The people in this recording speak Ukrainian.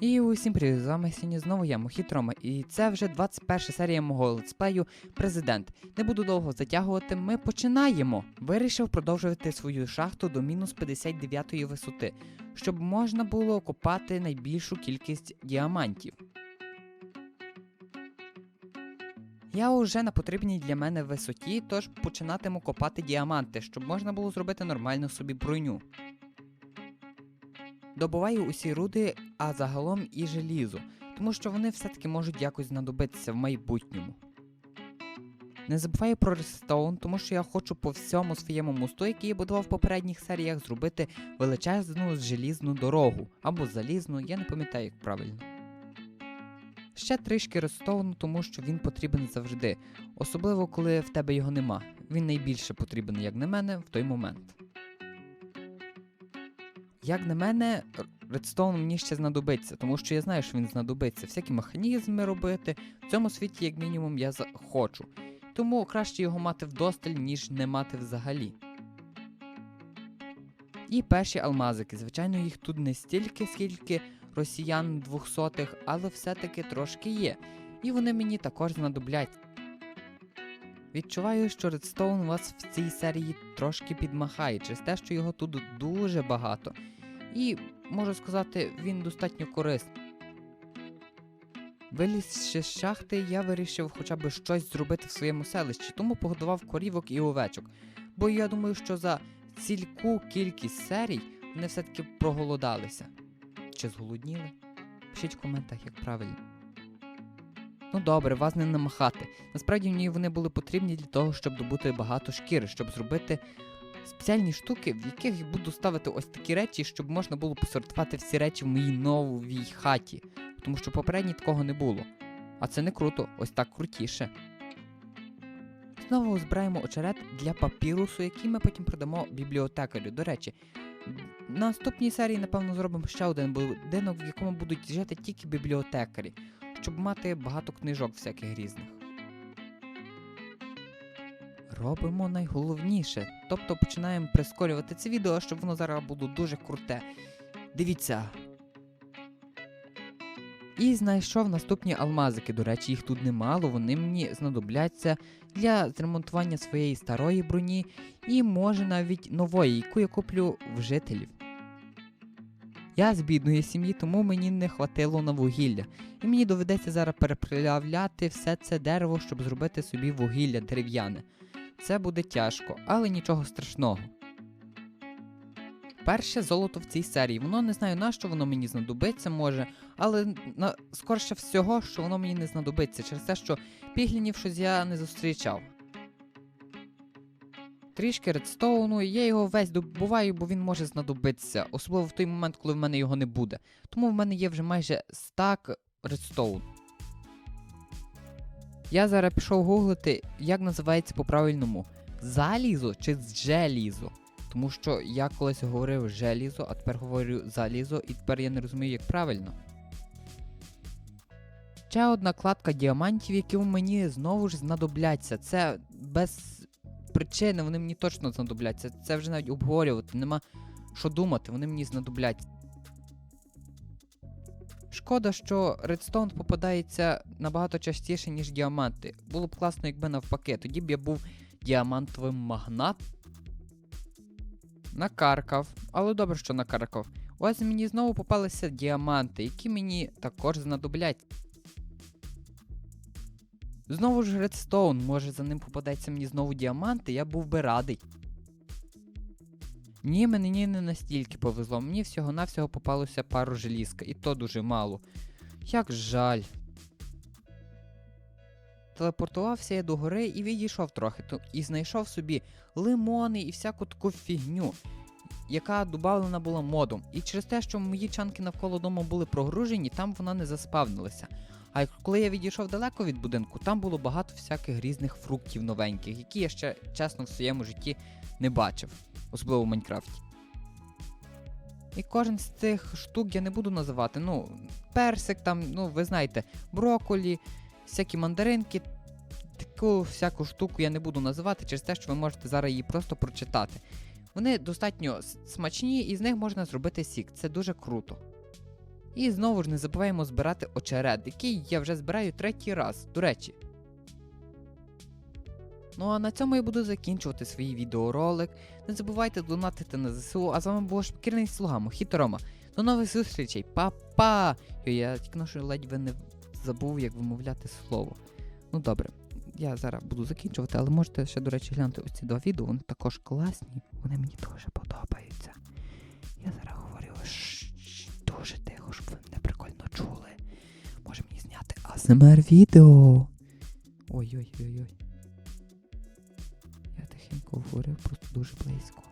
І усім привіт, з вами сьогодні знову я, Мохітрома, і це вже 21 серія мого летсплею Президент. Не буду довго затягувати, ми починаємо. Вирішив продовжувати свою шахту до мінус 59 висоти, щоб можна було копати найбільшу кількість діамантів. Я уже на потрібній для мене висоті, тож починатиму копати діаманти, щоб можна було зробити нормальну собі броню. Добуваю усі руди, а загалом і желізо, тому що вони все-таки можуть якось знадобитися в майбутньому. Не забуваю про редстоун, тому що я хочу по всьому своєму мосту, який я будував в попередніх серіях, зробити величезну желізну дорогу або залізну, я не пам'ятаю, як правильно. Ще трішки редстоуну, тому що він потрібен завжди, особливо коли в тебе його нема. Він найбільше потрібен, як на мене, в той момент. Як на мене, редстоун мені ще знадобиться, тому що я знаю, що він знадобиться. Всякі механізми робити. В цьому світі, як мінімум, я хочу. Тому краще його мати вдосталь, ніж не мати взагалі. І перші алмазики. Звичайно, їх тут не стільки, скільки росіян двохсотих, але все-таки трошки є. І вони мені також знадобляться. Відчуваю, що Редстоун вас в цій серії трошки підмахає через те, що його тут дуже багато. І можу сказати, він достатньо корисний. Вилізши з шахти, я вирішив хоча б щось зробити в своєму селищі, тому погодував корівок і овечок. Бо я думаю, що за цільку кількість серій вони все-таки проголодалися. Чи зголодніли? Пишіть в коментах, як правильно. Ну добре, вас не намахати. Насправді мені вони були потрібні для того, щоб добути багато шкіри, щоб зробити спеціальні штуки, в яких я буду ставити ось такі речі, щоб можна було посортувати всі речі в моїй новій хаті. Тому що попередній такого не було. А це не круто, ось так крутіше. Знову збираємо очерет для папірусу, який ми потім продамо бібліотекарю. До речі, в наступній серії, напевно, зробимо ще один будинок, в якому будуть жити тільки бібліотекарі, щоб мати багато книжок всяких різних. Робимо найголовніше, тобто починаємо прискорювати це відео, щоб воно зараз було дуже круте. Дивіться. І знайшов наступні алмазики. До речі, їх тут немало, вони мені знадобляться для зремонтування своєї старої броні і може навіть нової, яку я куплю в жителів. Я з бідної сім'ї, тому мені не хватило на вугілля. І мені доведеться зараз переплавляти все це дерево, щоб зробити собі вугілля дерев'яне. Це буде тяжко, але нічого страшного. Перше золото в цій серії. Воно не знаю на що воно мені знадобиться може, але на скорше всього, що воно мені не знадобиться, через те, що піглінів щось я не зустрічав. Трішки редстоуну, я його весь добуваю, бо він може знадобитися, особливо в той момент, коли в мене його не буде. Тому в мене є вже майже стак редстоун. Я зараз пішов гуглити, як називається по-правильному залізо чи желізо. Тому що я колись говорив желізо, а тепер говорю залізо, і тепер я не розумію, як правильно. Ще одна кладка діамантів, які мені знову ж знадобляться. Це без причини, вони мені точно знадобляться. Це вже навіть обговорювати, нема що думати, вони мені знадобляться. Шкода, що редстоун попадається набагато частіше, ніж діаманти. Було б класно, якби навпаки, тоді б я був діамантовим магнат. Накаркав, але добре, що накаркав. Ось мені знову попалися діаманти, які мені також знадобляться. Знову ж редстоун, може за ним попадеться мені знову діаманти, я був би радий. Ні, мені не настільки повезло, мені всього-навсього попалося пару желізка, і то дуже мало. Як жаль. Телепортувався я до гори і відійшов трохи, і знайшов собі лимони і всяку таку фігню, яка додавлена була модом. І через те, що мої чанки навколо дому були прогружені, там вона не заспавнилася. А коли я відійшов далеко від будинку, там було багато всяких різних фруктів новеньких, які я ще чесно в своєму житті не бачив, особливо в Майнкрафті. І кожен з цих штук я не буду називати. Ну, персик там, ну, ви знаєте, броколі, всякі мандаринки. Таку всяку штуку я не буду називати через те, що ви можете зараз її просто прочитати. Вони достатньо смачні і з них можна зробити сік. Це дуже круто. І знову ж не забуваємо збирати очерет, який я вже збираю третій раз, до речі. Ну а на цьому я буду закінчувати свій відеоролик. Не забувайте донатити на ЗСУ, а з вами був шпікерний слуга Мохіто Рома. До нових зустрічей, па-па! Я тільки що ледь не забув, як вимовляти слово. Ну добре, я зараз буду закінчувати, але можете ще, до речі, глянути оці два відео, вони також класні, вони мені дуже подобаються. Я зараз говорю дуже тихо, щоб ви мене прикольно чули. Може мені зняти АСМР відео. Ой-ой-ой-ой. Я тихенько говорив, просто дуже близько.